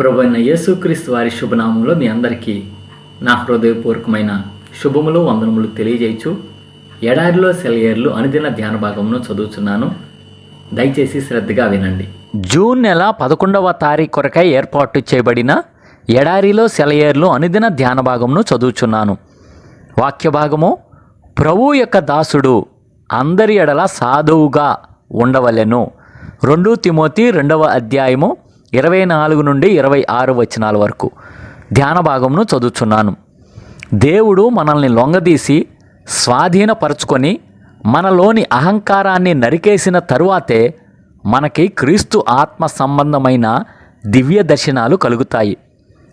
ప్రభు యేసుక్రీస్తు వారి శుభనామంలో మీ అందరికీ నా హృదయపూర్వకమైన శుభములు వందనములు తెలియజేయచ్చు. ఎడారిలో సెలయేర్లు అనుదిన ధ్యాన భాగమును చదువుతున్నాను దయచేసి శ్రద్ధగా వినండి. జూన్ నెల పదకొండవ తారీఖు కొరకై ఏర్పాటు చేయబడిన ఎడారిలో సెలయేర్లు అనుదిన ధ్యాన భాగమును చదువుచున్నాను. వాక్య భాగము ప్రభు యొక్క దాసుడు అందరి ఎడల సాధువుగా ఉండవలెను. రెండు తిమోతి రెండవ అధ్యాయము ఇరవై నాలుగు నుండి ఇరవై ఆరు వచనాల వరకు ధ్యాన భాగమును చదువుచున్నాను. దేవుడు మనల్ని లొంగదీసి స్వాధీనపరచుకొని మనలోని అహంకారాన్ని నరికేసిన తరువాతే మనకి క్రీస్తు ఆత్మ సంబంధమైన దివ్య దర్శనాలు కలుగుతాయి.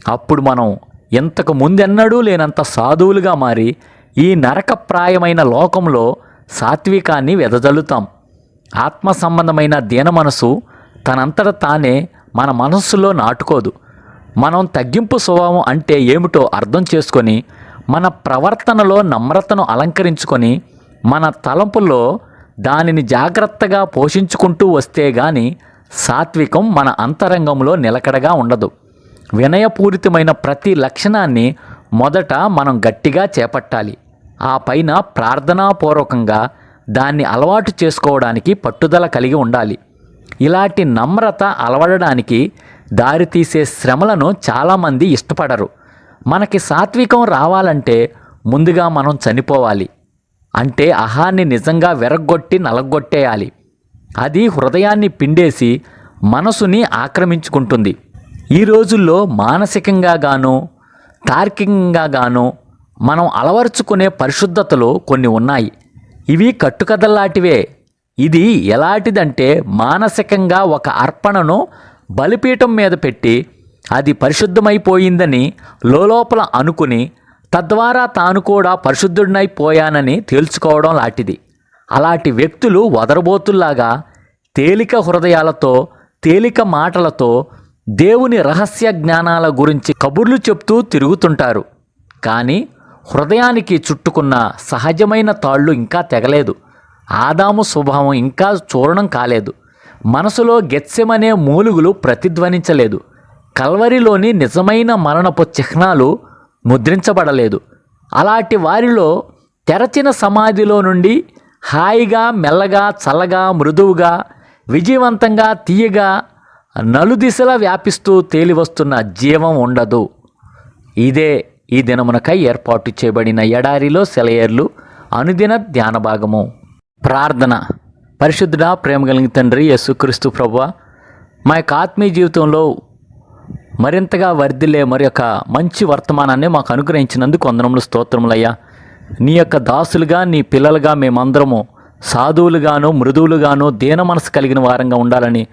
అప్పుడు మనం ఇంతకు ముందెన్నడూ లేనంత సాధువులుగా మారి ఈ నరకప్రాయమైన లోకంలో సాత్వికాన్ని వెదజల్లుతాం. ఆత్మ సంబంధమైన దీన మనసు తనంతట తానే మన మనస్సులో నాటుకోదు. మనం తగ్గింపు స్వభావం అంటే ఏమిటో అర్థం చేసుకొని మన ప్రవర్తనలో నమ్రతను అలంకరించుకొని మన తలంపుల్లో దానిని జాగ్రత్తగా పోషించుకుంటూ వస్తే గాని సాత్వికం మన అంతరంగంలో నిలకడగా ఉండదు. వినయపూరితమైన ప్రతి లక్షణాన్ని మొదట మనం గట్టిగా చేపట్టాలి. ఆ పైన ప్రార్థనాపూర్వకంగా దాన్ని అలవాటు చేసుకోవడానికి పట్టుదల కలిగి ఉండాలి. ఇలాంటి నమ్రత అలవడడానికి దారితీసే శ్రమలను చాలామంది ఇష్టపడరు. మనకి సాత్వికం రావాలంటే ముందుగా మనం చనిపోవాలి. అంటే అహాన్ని నిజంగా వెరగొట్టి నలగొట్టేయాలి అది హృదయాన్ని పిండేసి మనసుని ఆక్రమించుకుంటుంది. ఈ రోజుల్లో మానసికంగా గాను తార్కికంగా గాను మనం అలవరుచుకునే పరిశుద్ధతలు కొన్ని ఉన్నాయి. ఇవి కట్టుకథల్లాంటివే. ఇది ఎలాంటిదంటే మానసికంగా ఒక అర్పణను బలిపీఠం మీద పెట్టి అది పరిశుద్ధమైపోయిందని లోలోపల అనుకుని తద్వారా తాను కూడా పరిశుద్ధుడినైపోయానని తేల్చుకోవడం లాంటిది. అలాంటి వ్యక్తులు వదరబోతుల్లాగా తేలిక హృదయాలతో తేలిక మాటలతో దేవుని రహస్య జ్ఞానాల గురించి కబుర్లు చెప్తూ తిరుగుతుంటారు. కానీ హృదయానికి చుట్టుకున్న సహజమైన తాళ్ళు ఇంకా తెగలేదు. ఆదాము స్వభావం ఇంకా చూర్ణం కాలేదు. మనసులో గెత్సెమనే మూలుగులు ప్రతిధ్వనించలేదు. కల్వరిలోని నిజమైన మరణపు చిహ్నాలు ముద్రించబడలేదు. అలాంటి వారిలో తెరచిన సమాధిలో నుండి హాయిగా మెల్లగా చల్లగా మృదువుగా విజయవంతంగా తీయగా నలుదిశలా వ్యాపిస్తూ తేలివస్తున్న జీవం ఉండదు. ఇదే ఈ దినమునకై ఏర్పాటు చేయబడిన ఎడారిలో సెలయేర్లు అనుదిన ధ్యాన భాగము ప్రార్థన. పరిశుద్ధుడా ప్రేమ కలిగిన తండ్రి యేసుక్రీస్తు ప్రభు మా యొక్క ఆత్మీయ జీవితంలో మరింతగా వర్ధిల్లే మరి యొక్క మంచి వర్తమానాన్ని మాకు అనుగ్రహించినందుకు వందనములు స్తోత్రములయ్యా. నీ యొక్క దాసులుగా నీ పిల్లలుగా మేమందరము సాధువులుగాను మృదువులుగాను దీన మనసు కలిగిన వారంగా ఉండాలని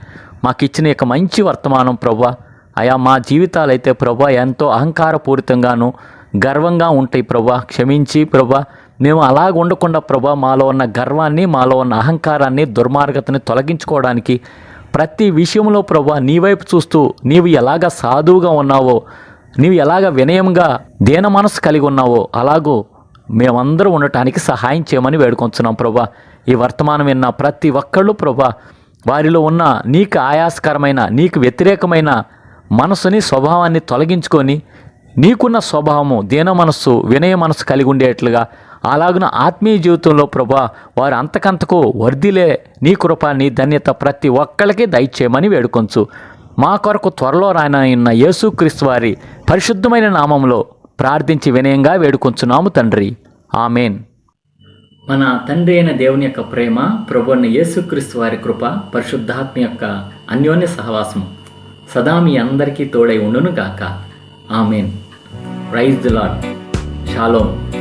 మాకు ఇచ్చిన యొక్క మంచి వర్తమానం ప్రభా అయా మా జీవితాలైతే ప్రభా ఎంతో అహంకారపూరితంగాను గర్వంగా ఉంటాయి ప్రభా క్షమించి ప్రభా మేము అలాగ ఉండకుండా ప్రభా మాలో ఉన్న గర్వాన్ని మాలో ఉన్న అహంకారాన్ని దుర్మార్గతని తొలగించుకోవడానికి ప్రతి విషయంలో ప్రభా నీ వైపు చూస్తూ నీవు ఎలాగ సాధువుగా ఉన్నావో నీవు ఎలాగ వినయంగా దీన మనసు కలిగి ఉన్నావో అలాగూ మేమందరూ ఉండటానికి సహాయం చేయమని వేడుకొంచున్నాం ప్రభా. ఈ వర్తమానం విన్న ప్రతి ఒక్కళ్ళు ప్రభా వారిలో ఉన్న నీకు ఆయాసకరమైన నీకు వ్యతిరేకమైన మనసుని స్వభావాన్ని తొలగించుకొని నీకున్న స్వభావము దీన మనస్సు వినయ మనస్సు కలిగి ఉండేట్లుగా అలాగున ఆత్మీయ జీవితంలో ప్రభా వారు అంతకంతకు వర్ధిలే నీ కృప నీ ధన్యత ప్రతి ఒక్కళ్ళకి దయచేయమని వేడుకొంచు. మా కొరకు త్వరలో రానయ్యున్న యేసుక్రీస్తు వారి పరిశుద్ధమైన నామంలో ప్రార్థించి వినయంగా వేడుకొంచున్నాము తండ్రి. ఆమెన్. మన తండ్రి అయిన దేవుని యొక్క ప్రేమ ప్రభు యేసుక్రీస్తు వారి కృప పరిశుద్ధాత్మ యొక్క అన్యోన్య సహవాసం సదా మీ అందరికీ తోడై ఉండును గాక amen. Praise the lord shalom